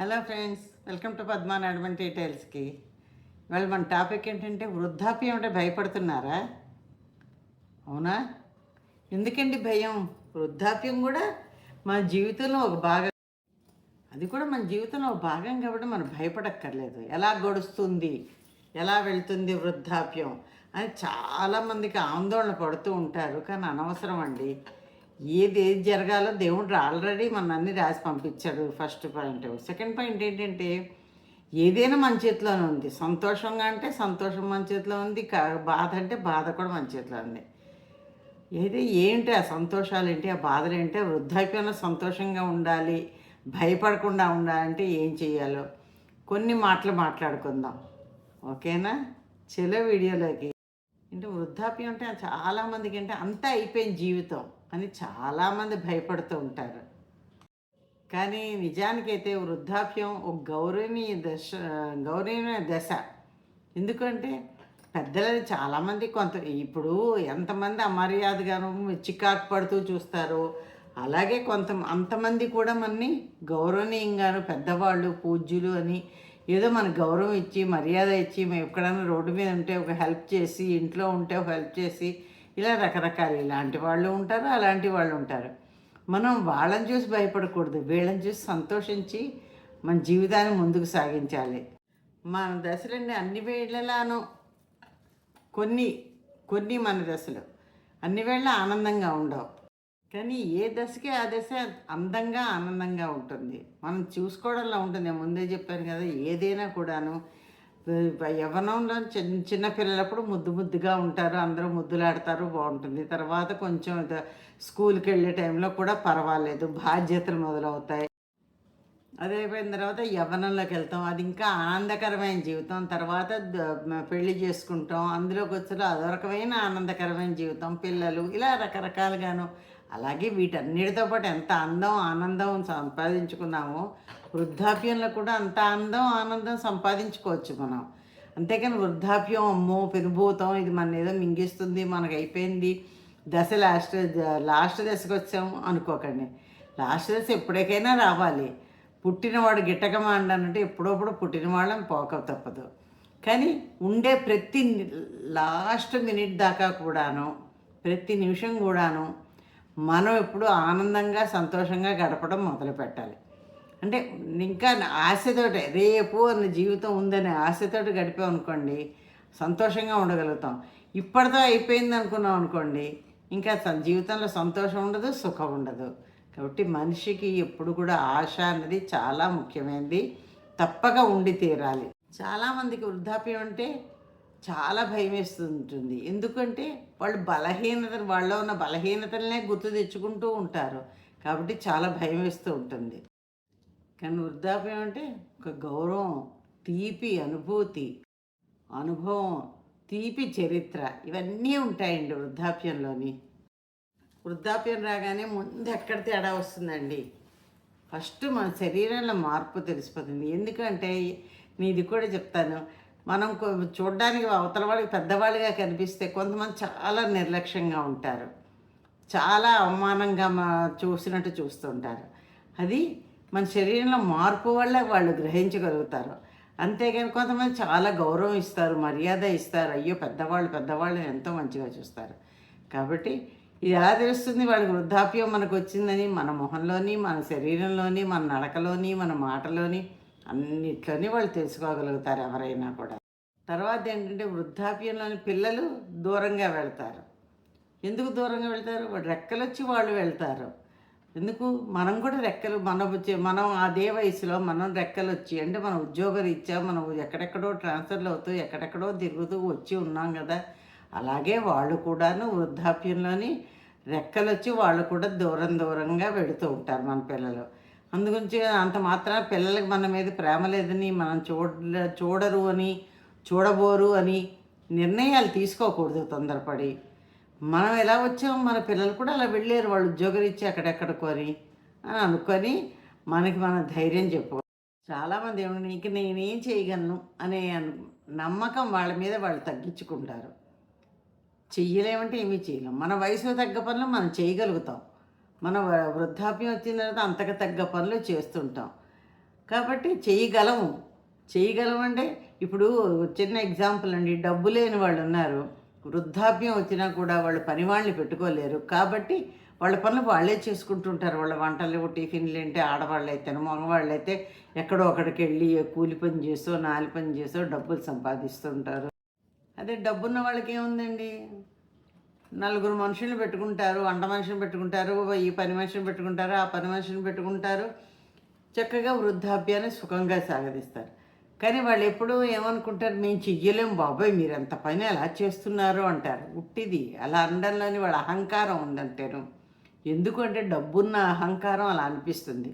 Hello friends welcome to పద్మాన్ నడమన్ డీటెయిల్స్కి. ఇవాళ మన టాపిక్ ఏంటంటే వృద్ధాప్యం అంటే భయపడుతున్నారా? అవునా? ఎందుకండి భయం? వృద్ధాప్యం కూడా మన జీవితంలో ఒక భాగం. అది కూడా మన జీవితంలో ఒక భాగం కాబట్టి మనం భయపడక్కర్లేదు. ఎలా గడుస్తుంది? ఎలా వెళ్తుంది వృద్ధాప్యం? అని చాలామందికి ఆందోళన పడుతూ ఉంటారు. కానీ అనవసరం అండి. ఏది ఏది జరగాలో దేవుడు ఆల్రెడీ మన అన్ని రాసి పంపించాడు ఫస్ట్ పాయింట్ సెకండ్ పాయింట్ ఏంటంటే ఏదైనా మన చేతిలోనే ఉంది. సంతోషంగా అంటే సంతోషం మన చేతిలో ఉంది కా- బాధ అంటే బాధ కూడా మన చేతిలో ఉంది. ఏది ఏంటి ఆ సంతోషాలు ఏంటి ఆ బాధలు ఏంటి? వృద్ధాప్యంలో సంతోషంగా ఉండాలి భయపడకుండా ఉండాలంటే ఏం చేయాలో? కొన్ని మాటలు మాట్లాడుకుందాం. ఓకేనా? చెలో వీడియోలోకి. అంటే వృద్ధాప్యం అంటే చాలామందికి అంటే అంతా అయిపోయింది జీవితం. అని చాలామంది భయపడుతూ ఉంటారు. కానీ నిజానికైతే వృద్ధాప్యం ఒక గౌరవనీయ దశ గౌరవనీయ దశ. ఎందుకంటే పెద్దలని చాలామంది కొంత ఇప్పుడు ఎంతమంది అమర్యాదగాను చికాకు పడుతూ చూస్తారు. అలాగే కొంత అంతమంది కూడా మనని గౌరవనీయంగాను పెద్దవాళ్ళు పూజ్యులు అని ఏదో మన గౌరవం ఇచ్చి మర్యాద ఇచ్చి మేము ఎక్కడైనా రోడ్డు మీద ఉంటే ఒక హెల్ప్ చేసి ఇంట్లో ఉంటే ఒక హెల్ప్ చేసి ఇలా రకరకాలు ఇలాంటి వాళ్ళు ఉంటారు అలాంటి వాళ్ళు ఉంటారు. మనం వాళ్ళని చూసి భయపడకూడదు వీళ్ళని చూసి సంతోషించి మన జీవితాన్ని ముందుకు సాగించాలి. మన దశలన్నీ అన్ని వేళలాను కొన్ని కొన్ని మన దశలు అన్ని వేళ ఆనందంగా ఉండవు. కానీ ఏ దశకి ఆ దశ అందంగా ఆనందంగా ఉంటుంది. మనం చూసుకోవడంలో ఉంటుంది. ముందే చెప్పాను కదా ఏదైనా కూడాను యవ్వనంలో చిన్న చిన్న పిల్లలప్పుడు ముద్దు ముద్దుగా ఉంటారు అందరూ ముద్దులాడతారు బాగుంటుంది. తర్వాత కొంచెం స్కూల్కి వెళ్ళే టైంలో కూడా పర్వాలేదు బాధ్యతలు మొదలవుతాయి. అదైపోయిన అయిపోయిన తర్వాత యవ్వనంలోకి వెళ్తాం. అది ఇంకా ఆనందకరమైన జీవితం. తర్వాత పెళ్ళి చేసుకుంటాం. అందులోకి వచ్చిన అదొరకమైన ఆనందకరమైన జీవితం. పిల్లలు ఇలా రకరకాలుగాను అలాగే వీటన్నిటితో పాటు ఎంత అందం ఆనందం సంపాదించుకున్నామో వృద్ధాప్యంలో కూడా అంత అందం ఆనందం సంపాదించుకోవచ్చు మనం. అంతేకాని వృద్ధాప్యం అమ్మో పెనుభూతం ఇది మన ఏదో మింగిస్తుంది మనకు అయిపోయింది దశ లాస్ట్ లాస్ట్ దశకు వచ్చాము అనుకోకండి. లాస్ట్ దశ ఎప్పటికైనా రావాలి. పుట్టినవాడు గిట్టకమా అంటే ఎప్పుడప్పుడు పుట్టినవాళ్ళని పోక తప్పదు. కానీ ఉండే ప్రతి లాస్ట్ మినిట్ దాకా కూడాను ప్రతి నిమిషం కూడాను మనం ఎప్పుడు ఆనందంగా సంతోషంగా గడపడం మొదలు పెట్టాలి అంటే ఇంకా ఆశతోటే రేపు అన్న జీవితం ఉందనే ఆశతోటి గడిపాం అనుకోండి సంతోషంగా ఉండగలుగుతాం. ఇప్పటితో అయిపోయింది అనుకున్నాం అనుకోండి ఇంకా తన జీవితంలో సంతోషం ఉండదు సుఖం ఉండదు. కాబట్టి మనిషికి ఎప్పుడు కూడా ఆశ అనేది చాలా ముఖ్యమైనది. తప్పక ఉండి తీరాలి. చాలామందికి వృద్ధాప్యం అంటే చాలా భయం వేస్తుంటుంది. ఎందుకంటే వాళ్ళు బలహీనత వాళ్ళలో ఉన్న బలహీనతలనే గుర్తు తెచ్చుకుంటూ ఉంటారు. కాబట్టి చాలా భయం వేస్తూ ఉంటుంది. కానీ వృద్ధాప్యం అంటే ఒక గౌరవం తీపి అనుభూతి అనుభవం తీపి చరిత్ర. ఇవన్నీ ఉంటాయండి వృద్ధాప్యంలోని. వృద్ధాప్యం రాగానే ముందు ఎక్కడ తేడా వస్తుందండి? ఫస్ట్ మన శరీరంలో మార్పు తెలిసిపోతుంది. ఎందుకంటే నేను ఇది కూడా చెప్తాను. మనం చూడడానికి అవతల వాళ్ళకి పెద్దవాళ్ళుగా కనిపిస్తే కొంతమంది చాలా నిర్లక్ష్యంగా ఉంటారు. చాలా అవమానంగా మా చూసినట్టు చూస్తుంటారు. అది మన శరీరంలో మార్పు వల్ల వాళ్ళు గ్రహించగలుగుతారు. అంతేగాని కొంతమంది చాలా గౌరవం ఇస్తారు మర్యాద ఇస్తారు. అయ్యో పెద్దవాళ్ళు పెద్దవాళ్ళని ఎంతో మంచిగా చూస్తారు. కాబట్టి ఇది ఎలా తెలుస్తుంది? వాళ్ళకి వృద్ధాప్యం మనకు వచ్చిందని మన మొహంలోని మన శరీరంలోని మన నడకలోని మన మాటలోని అన్నిట్లోని వాళ్ళు తెలుసుకోగలుగుతారు ఎవరైనా కూడా. తర్వాత ఏంటంటే వృద్ధాప్యంలోని పిల్లలు దూరంగా వెళ్తారు. ఎందుకు దూరంగా వెళ్తారు? రెక్కలొచ్చి వాళ్ళు వెళ్తారు. ఎందుకు? మనం కూడా రెక్కలు మన మనం అదే వయసులో మనం రెక్కలు వచ్చి అంటే మన ఉద్యోగరీత్యా మనం ఎక్కడెక్కడో ట్రాన్స్ఫర్లు అవుతూ ఎక్కడెక్కడో తిరుగుతూ వచ్చి ఉన్నాం కదా. అలాగే వాళ్ళు కూడాను వృద్ధాప్యంలోని రెక్కలు వచ్చి వాళ్ళు కూడా దూరం దూరంగా వెళుతూ ఉంటారు మన పిల్లలు. అందుగురించి అంత మాత్రం పిల్లలకి మన మీద ప్రేమ లేదని మనం చూడ చూడరు అని చూడబోరు అని నిర్ణయాలు తీసుకోకూడదు తొందరపడి. మనం ఎలా వచ్చామో మన పిల్లలు కూడా అలా వెళ్ళారు వాళ్ళు ఉద్యోగరీత్యా అక్కడెక్కడ అని. అని అనుకొని మనకి మన ధైర్యం చెప్పు చాలామంది ఏమన్నా ఇంక నేనేం చేయగలను? అనే నమ్మకం వాళ్ళ మీద వాళ్ళు తగ్గించుకుంటారు. చెయ్యలేమంటే ఏమీ చేయలేం మన వయసు తగ్గ పనులు మనం చేయగలుగుతాం. మన వ- వృద్ధాప్యం వచ్చిన తర్వాత అంతకు తగ్గ పనులు చేస్తుంటాం. కాబట్టి చేయగలము చేయగలం అంటే ఇప్పుడు చిన్న ఎగ్జాంపుల్ అండి డబ్బు లేని వాళ్ళు ఉన్నారు. వృద్ధాప్యం వచ్చినా కూడా వాళ్ళు పని వాళ్ళని పెట్టుకోలేరు. కాబట్టి వాళ్ళ పనులు వాళ్ళే చేసుకుంటుంటారు. వాళ్ళ వంటలు టిఫిన్లు ఏంటి? ఆడవాళ్ళు అయితే మగవాళ్ళు అయితే ఎక్కడో ఒకడికి వెళ్ళి కూలి పని చేసో నాలి పని చేసో డబ్బులు సంపాదిస్తుంటారు. అదే డబ్బున్న వాళ్ళకి ఏముందండి? నలుగురు మనుషులు పెట్టుకుంటారు వంట మనిషిని పెట్టుకుంటారు ఈ పని మనిషిని పెట్టుకుంటారు ఆ పని మనిషిని పెట్టుకుంటారు. చక్కగా వృద్ధాప్యాన్ని సుఖంగా సాగదిస్తారు. కానీ వాళ్ళు ఎప్పుడూ ఏమనుకుంటారు మేము చెయ్యలేం బాబాయ్ మీరు ఎంత పని ఎలా చేస్తున్నారు? అంటారు. ఉట్టిది. అలా అనడంలోని వాళ్ళ అహంకారం ఉందంటారు ఎందుకంటే డబ్బున్న అహంకారం అలా అనిపిస్తుంది.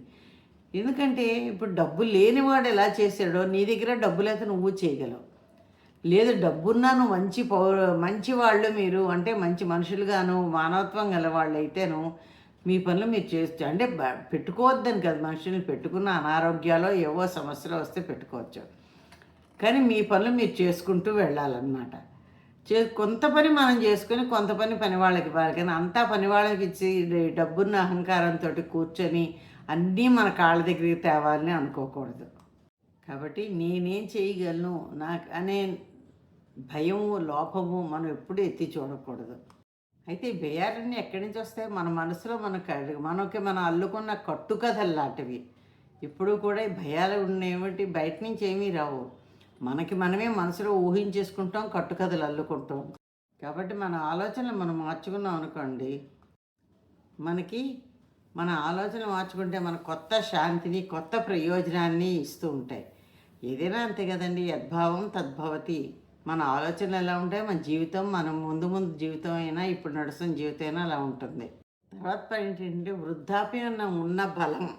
ఎందుకంటే ఇప్పుడు డబ్బు లేనివాడు ఎలా చేశాడో నీ దగ్గర డబ్బు లేక నువ్వు చేయగలవు. లేదు డబ్బున్నా నువ్వు మంచి పౌర మంచి వాళ్ళు మీరు అంటే మంచి మనుషులుగాను మానవత్వం గల వాళ్ళు అయితేను మీ పనులు మీరు చేస్తూ అంటే బ- పెట్టుకోవద్దని కదా. మనుషుల్ని పెట్టుకున్న అనారోగ్యాలు ఏవో సమస్యలు వస్తే పెట్టుకోవచ్చు. కానీ మీ పనులు మీరు చేసుకుంటూ వెళ్ళాలన్నమాట. చే కొంత పని మనం చేసుకొని కొంత పని పని వాళ్ళకి ఇవ్వాలి. కానీ అంతా పని వాళ్ళకి ఇచ్చి డబ్బున్న అహంకారంతో కూర్చొని అన్నీ మన కాళ్ళ దగ్గరికి తేవాలని అనుకోకూడదు. కాబట్టి నేనేం చేయగలను? నాకు అనే భయము లోపము మనం ఎప్పుడూ ఎత్తి చూడకూడదు. అయితే ఈ ఎక్కడి నుంచి వస్తాయి? మన మనసులో మనకు మనకి మనం అల్లుకున్న కట్టుకథలు లాంటివి. ఇప్పుడు కూడా భయాలు ఉండేమిటి బయట నుంచి ఏమీ రావు. మనకి మనమే మనసులో ఊహించేసుకుంటాం కట్టుకథలు అల్లుకుంటాం. కాబట్టి మన ఆలోచనలు మనం మార్చుకున్నాం అనుకోండి మనకి మన ఆలోచన మార్చుకుంటే మన కొత్త శాంతిని కొత్త ప్రయోజనాన్ని ఇస్తూ ఉంటాయి. ఏదైనా అంతే కదండి యద్భావం తద్భవతి. మన ఆలోచనలు ఎలా ఉంటాయి? మన జీవితం మనం ముందు ముందు జీవితం అయినా ఇప్పుడు నడుస్తున్న జీవితం అయినా అలా ఉంటుంది. తర్వాత పాయింట్ ఏంటంటే వృద్ధాప్యం ఉన్న బలం.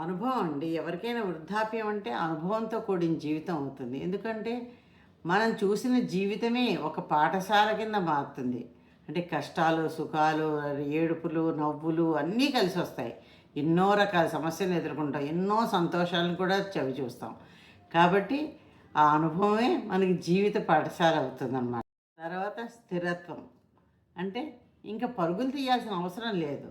అనుభవం అండి. ఎవరికైనా వృద్ధాప్యం అంటే అనుభవంతో కూడిన జీవితం అవుతుంది. ఎందుకంటే మనం చూసిన జీవితమే ఒక పాఠశాల కింద మారుతుంది. అంటే కష్టాలు సుఖాలు ఏడుపులు నవ్వులు అన్నీ కలిసి వస్తాయి. ఎన్నో రకాల సమస్యలు ఎదుర్కొంటాం. ఎన్నో సంతోషాలను కూడా చవి చూస్తాం కాబట్టి ఆ అనుభవమే మనకి జీవిత పాఠశాల అవుతుందన్నమాట. తర్వాత స్థిరత్వం. అంటే ఇంకా పరుగులు తీయాల్సిన అవసరం లేదు.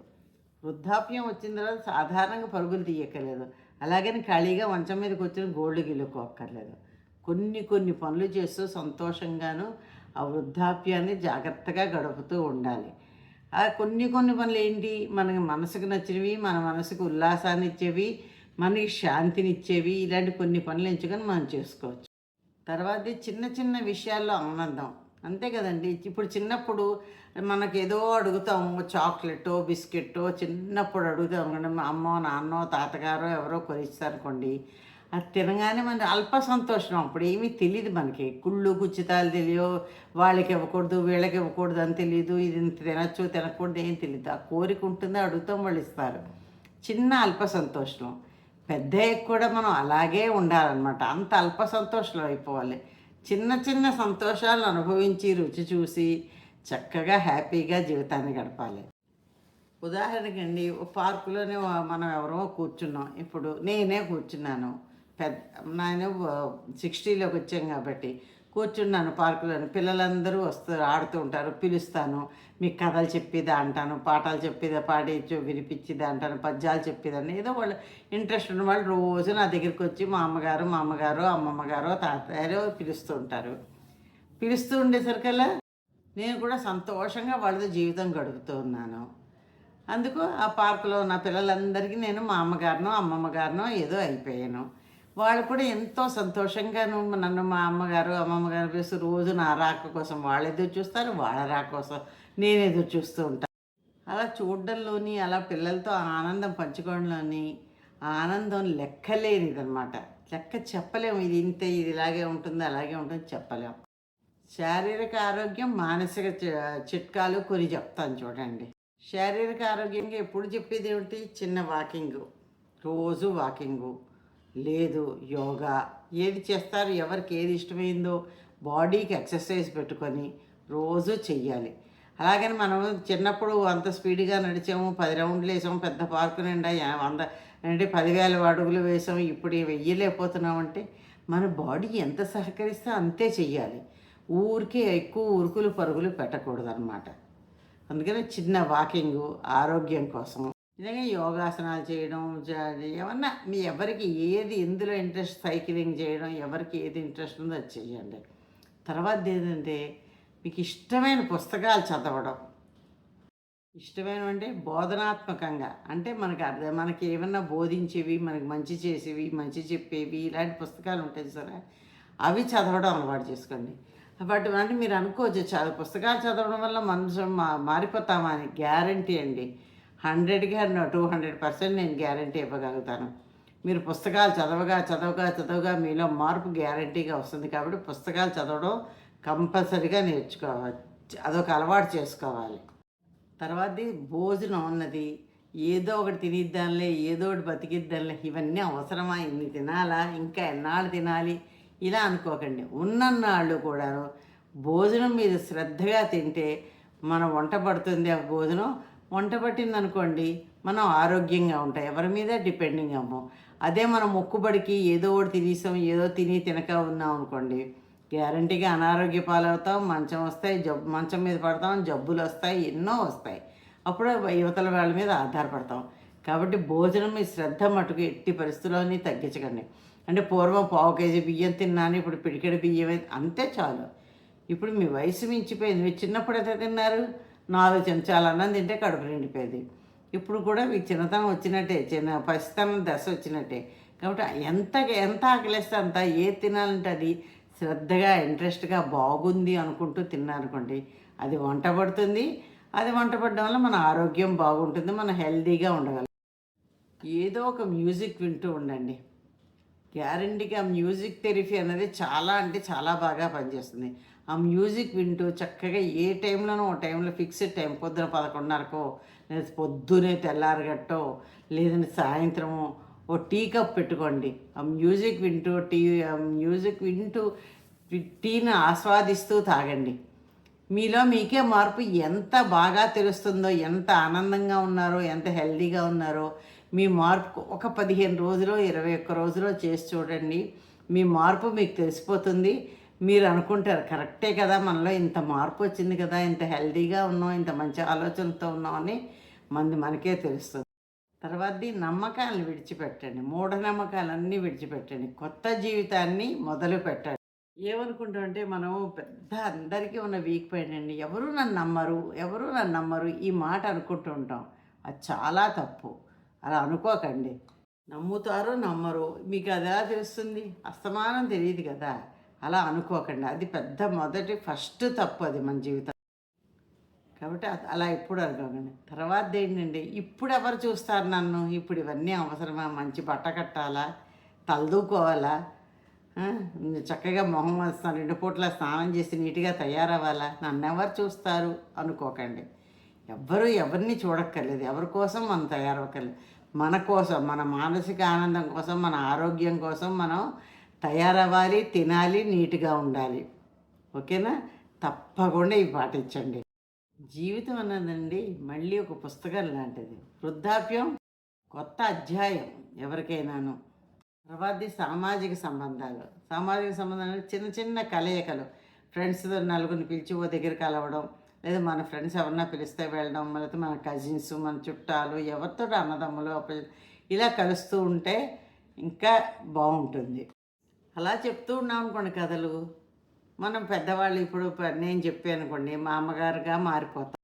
వృద్ధాప్యం వచ్చిన తర్వాత సాధారణంగా పరుగులు తీయక్కర్లేదు. అలాగని ఖాళీగా మంచం మీద కూర్చొని గోల్డ్ గిల్లుకోక్కర్లేదు. కొన్ని కొన్ని పనులు చేస్తూ సంతోషంగాను ఆ వృద్ధాప్యాన్ని జాగ్రత్తగా గడుపుతూ ఉండాలి. ఆ కొన్ని కొన్ని పనులు ఏంటి? మనకి మనసుకు నచ్చినవి మన మనసుకు ఉల్లాసాన్ని ఇచ్చేవి మనకి శాంతినిచ్చేవి ఇలాంటి కొన్ని పనులు ఎంచుకొని మనం చేసుకోవచ్చు. తర్వాత చిన్న చిన్న విషయాల్లో ఆనందం. అంతే కదండి. ఇప్పుడు చిన్నప్పుడు మనకి ఏదో అడుగుతాము చాక్లెట్టో బిస్కెట్టో చిన్నప్పుడు అడుగుతాం కానీ మా అమ్మో నాన్నో తాతగారో ఎవరో కొనిస్తారనుకోండి అది తినగానే మన అల్ప సంతోషం. అప్పుడు ఏమీ తెలియదు మనకి. కుళ్ళు కుచ్చితాలు తెలియవు వాళ్ళకి ఇవ్వకూడదు వీళ్ళకి ఇవ్వకూడదు అని తెలియదు ఇది తినచ్చు తినకూడదు ఏం తెలియదు ఆ కోరిక ఉంటుందో అడుగుతాం వాళ్ళు ఇస్తారు. చిన్న అల్ప సంతోషం. పెద్ద కూడా మనం అలాగే ఉండాలన్నమాట. అంత అల్ప సంతోషం అయిపోవాలి. చిన్న చిన్న సంతోషాలను అనుభవించి రుచి చూసి చక్కగా హ్యాపీగా జీవితాన్ని గడపాలి. ఉదాహరణకి అండి పార్కులోనే మనం ఎవరో కూర్చున్నాం. ఇప్పుడు నేనే కూర్చున్నాను. పెద్ద నేను సిక్స్టీలోకి వచ్చాం కాబట్టి. కూర్చున్నాను పార్కులోని. పిల్లలందరూ వస్తారు ఆడుతూ ఉంటారు పిలుస్తాను. మీకు కథలు చెప్పేదా అంటాను పాఠాలు చెప్పేదా పాడించు వినిపించేదా అంటాను పద్యాలు చెప్పేదాన్ని ఏదో వాళ్ళు ఇంట్రెస్ట్ ఉన్న వాళ్ళు రోజు నా దగ్గరికి వచ్చి మా అమ్మగారు మా అమ్మగారు అమ్మమ్మ గారు తాతయ్యారో పిలుస్తూ ఉంటారు. పిలుస్తూ ఉండేసరికల్లా నేను కూడా సంతోషంగా వాళ్ళతో జీవితం గడుపుతూ ఉన్నాను. అందుకు ఆ పార్కులో ఉన్న పిల్లలందరికీ నేను మా అమ్మగారినో అమ్మమ్మ గారినో ఏదో అయిపోయాను. వాళ్ళు కూడా ఎంతో సంతోషంగాను నన్ను మా అమ్మగారు అమ్మమ్మ గారు పిలుస్తూ రోజు నా రాక కోసం వాళ్ళు ఎదురు చూస్తారు వాళ్ళ రాక కోసం నేను ఎదురు చూస్తూ ఉంటాను అలా చూడడంలోని అలా పిల్లలతో ఆనందం పంచుకోవడంలోని ఆనందం లెక్కలేనిదనమాట లెక్క చెప్పలేము. ఇది ఇంత ఇది ఇలాగే ఉంటుంది అలాగే ఉంటుంది చెప్పలేము శారీరక ఆరోగ్యం మానసిక చి- చిట్కాలు కొన్ని చెప్తాను చూడండి. శారీరక ఆరోగ్యంగా ఎప్పుడు చెప్పేది ఏమిటి? చిన్న వాకింగ్. రోజు వాకింగు. లేదు యోగా. ఏది చేస్తారు ఎవరికి ఏది ఇష్టమైందో బాడీకి ఎక్సర్సైజ్ పెట్టుకొని రోజు చెయ్యాలి. అలాగని మనం చిన్నప్పుడు అంత స్పీడ్గా నడిచాము పది రౌండ్లు వేసాము పెద్ద పార్కు నిండా వంద అంటే పదివేల అడుగులు వేసాము ఇప్పుడు వెయ్యలేకపోతున్నామంటే మన బాడీ ఎంత సహకరిస్తే అంతే చెయ్యాలి. ఊరికే ఎక్కువ ఉరుకులు పరుగులు పెట్టకూడదు అనమాట అందుకని చిన్న వాకింగు ఆరోగ్యం కోసం నిజంగా యోగాసనాలు చేయడం ఏమన్నా మీ ఎవరికి ఏది ఎందులో ఇంట్రెస్ట్ సైక్లింగ్ చేయడం ఎవరికి ఏది ఇంట్రెస్ట్ ఉందో అది చేయండి తర్వాత ఏంటంటే మీకు ఇష్టమైన పుస్తకాలు చదవడం. ఇష్టమైన అంటే బోధనాత్మకంగా అంటే మనకి అర్థం మనకి ఏమన్నా బోధించేవి మనకి మంచి చేసేవి మంచి చెప్పేవి ఇలాంటి పుస్తకాలు ఉంటాయి సరే అవి చదవడం అలవాటు చేసుకోండి. బట్ అంటే మీరు అనుకోవచ్చు చాలా పుస్తకాలు చదవడం వల్ల మనసు మా మారిపోతామా అని గ్యారంటీ అండి. హండ్రెడ్కి టూ హండ్రెడ్ పర్సెంట్ నేను గ్యారంటీ ఇవ్వగలుగుతాను. మీరు పుస్తకాలు చదవగా చదవగా చదవగా మీలో మార్పు గ్యారంటీగా వస్తుంది కాబట్టి పుస్తకాలు చదవడం కంపల్సరీగా నేర్చుకోవాలి. అదొక అలవాటు చేసుకోవాలి. తర్వాతది భోజనం అన్నది. ఏదో ఒకటి తినిద్దాంలే ఏదో ఒకటి బతికిద్దాంలే ఇవన్నీ అవసరమా? ఇన్ని తినాలా? ఇంకా ఎన్నాళ్ళు తినాలి? ఇలా అనుకోకండి. ఉన్నన్నాళ్ళు కూడా భోజనం మీద శ్రద్ధగా తింటే మన వంట పడుతుంది ఆ భోజనం. వంట పట్టింది అనుకోండి మనం ఆరోగ్యంగా ఉంటాం. ఎవరి మీద డిపెండింగ్ అవ్వం అదే మనం మొక్కుబడికి ఏదో ఒకటి తినేసాం ఏదో తిని తినక ఉన్నాం అనుకోండి గ్యారంటీగా అనారోగ్య పాలవుతాం మంచం వస్తాయి జబ్బు మంచం మీద పడతాం జబ్బులు వస్తాయి ఎన్నో వస్తాయి. అప్పుడు యువతల వాళ్ళ మీద ఆధారపడతాం. కాబట్టి భోజనం మీ శ్రద్ధ మటుకు ఎట్టి పరిస్థితుల్లోని తగ్గించకండి. అంటే పూర్వం పావు కేజీ బియ్యం తిన్నాను ఇప్పుడు పిడికెడు బియ్యం అంతే చాలు. ఇప్పుడు మీ వయసు మించిపోయింది. మీరు చిన్నప్పుడు ఎంత తిన్నారు? నాలుగు చెంచాలు అన్నం తింటే కడుపు నిండిపోయేది. ఇప్పుడు కూడా మీకు చిన్నతనం వచ్చినట్టే చిన్న పసితనం దశ వచ్చినట్టే. కాబట్టి ఎంత ఎంత ఆకలిస్తే అంత ఏది తినాలంటే అది శ్రద్ధగా ఇంట్రెస్ట్గా బాగుంది అనుకుంటూ తిన్నారనుకోండి అది వంట పడుతుంది. అది వంట పడడం వల్ల మన ఆరోగ్యం బాగుంటుంది మనం హెల్తీగా ఉండగలం. ఏదో ఒక మ్యూజిక్ వింటూ ఉండండి. గ్యారంటీగా మ్యూజిక్ థెరపీ అనేది చాలా అంటే చాలా బాగా పనిచేస్తుంది. ఆ మ్యూజిక్ వింటూ చక్కగా ఏ టైంలోనో ఓ టైంలో ఫిక్స్డ్ టైం పొద్దున పదకొండున్నరకో లేదా పొద్దునే తెల్లారగట్టో లేదంటే సాయంత్రము ఓ టీ కప్ పెట్టుకోండి. ఆ మ్యూజిక్ వింటూ టీ ఆ మ్యూజిక్ వింటూ టీని ఆస్వాదిస్తూ తాగండి. మీలో మీకే మార్పు ఎంత బాగా తెలుస్తుందో ఎంత ఆనందంగా ఉన్నారో ఎంత హెల్దీగా ఉన్నారో మీ మార్పు ఒక పదిహేను రోజులో ఇరవై ఒక్క రోజులో చేసి చూడండి. మీ మార్పు మీకు తెలిసిపోతుంది. మీరు అనుకుంటారు కరెక్టే కదా మనలో ఇంత మార్పు వచ్చింది కదా ఇంత హెల్దీగా ఉన్నాం ఇంత మంచి ఆలోచనతో ఉన్నాం అని మంది మనకే తెలుస్తుంది. తర్వాతది నమ్మకాలను విడిచిపెట్టండి మూఢనమ్మకాలన్నీ విడిచిపెట్టండి కొత్త జీవితాన్ని మొదలు పెట్టండి. ఏమనుకుంటామంటే మనం పెద్ద అందరికీ ఉన్న వీక్ పాయింట్ అండి ఎవరు నన్ను నమ్మరు ఎవరు నన్ను నమ్మరు ఈ మాట అనుకుంటూ ఉంటాం. అది చాలా తప్పు అలా అనుకోకండి. నమ్ముతారో నమ్మరు మీకు అది ఎలా తెలుస్తుంది? అస్తమానం తెలియదు కదా. అలా అనుకోకండి. అది పెద్ద మొదటి ఫస్ట్ తప్పు అది మన జీవితం. కాబట్టి అలా ఎప్పుడు అనుకోకండి. తర్వాత ఏంటండి? ఇప్పుడు ఎవరు చూస్తారు నన్ను? ఇప్పుడు ఇవన్నీ అవసరమా? మంచి బట్ట కట్టాలా? తలదూకోవాలా? చక్కగా మొహం వస్తాను రెండు పూట్ల స్నానం చేసి నీట్గా తయారవ్వాలా? నన్ను ఎవరు చూస్తారు? అనుకోకండి. ఎవ్వరు ఎవరిని చూడక్కర్లేదు. ఎవరి కోసం మనం తయారవ్వక్కర్లేదు. మన కోసం మన మానసిక ఆనందం కోసం మన ఆరోగ్యం కోసం మనం తయారవ్వాలి తినాలి నీట్గా ఉండాలి. ఓకేనా? తప్పకుండా ఇవి పాటించండి జీవితం అన్నదండి మళ్ళీ ఒక పుస్తకం లాంటిది. వృద్ధాప్యం కొత్త అధ్యాయం ఎవరికైనాను. తర్వాతది సామాజిక సంబంధాలు. సామాజిక సంబంధాలు చిన్న చిన్న కలయికలు. ఫ్రెండ్స్తో నలుగురిని పిలిచి ఓ దగ్గర కలవడం లేదా మన ఫ్రెండ్స్ ఎవరన్నా పిలిస్తే వెళ్ళడం లేకపోతే మన కజిన్స్ మన చుట్టాలు ఎవరితో అన్నదమ్ములు ఇలా కలుస్తూ ఉంటే ఇంకా బాగుంటుంది. అలా చెప్తూ ఉన్నాం అనుకోండి కథలు. మనం పెద్దవాళ్ళు ఇప్పుడు నేను చెప్పాను అనుకోండి మా అమ్మగారుగా మారిపోతాం.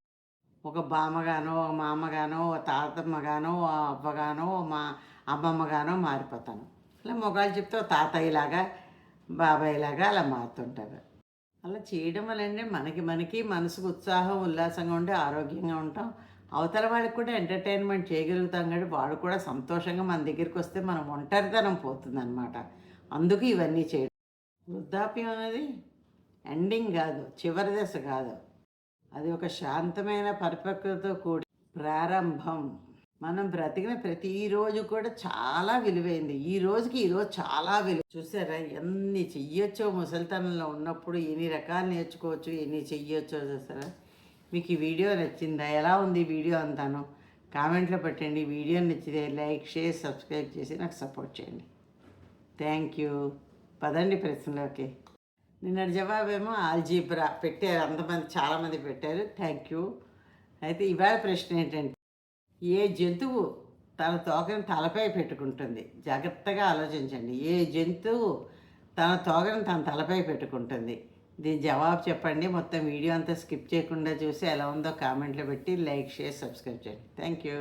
ఒక బామ్మగానో ఒక మామగానో ఒక తాతమ్మగానో ఓ అబ్బగానో మా అమ్మమ్మగానో మారిపోతాను. అలా మొగాళ్ళు చెప్తే తాతయ్యలాగా బాబాయ్లాగా అలా మారుతుంటారు. అలా చేయడం వల్ల మనకి మనకి మనసుకు ఉత్సాహం ఉల్లాసంగా ఉండి ఆరోగ్యంగా ఉంటాం. అవతల వాళ్ళకి కూడా ఎంటర్టైన్మెంట్ చేయగలుగుతాం కాబట్టి వాడు కూడా సంతోషంగా మన దగ్గరికి వస్తే మనం ఒంటరితనం పోతుంది అనమాట అందుకు ఇవన్నీ చేయడం. వృద్ధాప్యం అనేది ఎండింగ్ కాదు చివరి దశ కాదు. అది ఒక శాంతమైన పరిపక్వతతో కూడి ప్రారంభం. మనం బ్రతికిన ప్రతిరోజు కూడా చాలా విలువైంది. ఈ రోజుకి ఈ రోజు చాలా విలువ. చూసారా ఎన్ని చెయ్యొచ్చో ముసలితనంలో ఉన్నప్పుడు ఎన్ని రకాలు నేర్చుకోవచ్చు ఎన్ని చెయ్యొచ్చో చూసారా? మీకు ఈ వీడియో నచ్చిందా? ఎలా ఉంది వీడియో అంతాను కామెంట్లో పెట్టండి. వీడియో నచ్చితే లైక్ షేర్ సబ్స్క్రైబ్ చేసి నాకు సపోర్ట్ చేయండి. థ్యాంక్ యూ పదండి ప్రశ్నలోకి. నిన్నటి జవాబేమో ఆల్జీబ్రా పెట్టారు అంతమంది చాలామంది పెట్టారు. థ్యాంక్ యూ అయితే ఇవాళ ప్రశ్న ఏంటంటే ఏ జంతువు తన తోకను తలపై పెట్టుకుంటుంది? జాగ్రత్తగా ఆలోచించండి. ఏ జంతువు తన తోకను తన తలపై పెట్టుకుంటుంది? దీని జవాబు చెప్పండి. మొత్తం వీడియో అంతా స్కిప్ చేయకుండా చూసి ఎలా ఉందో కామెంట్లో పెట్టి లైక్ షేర్ సబ్స్క్రైబ్ చేయండి. Thank you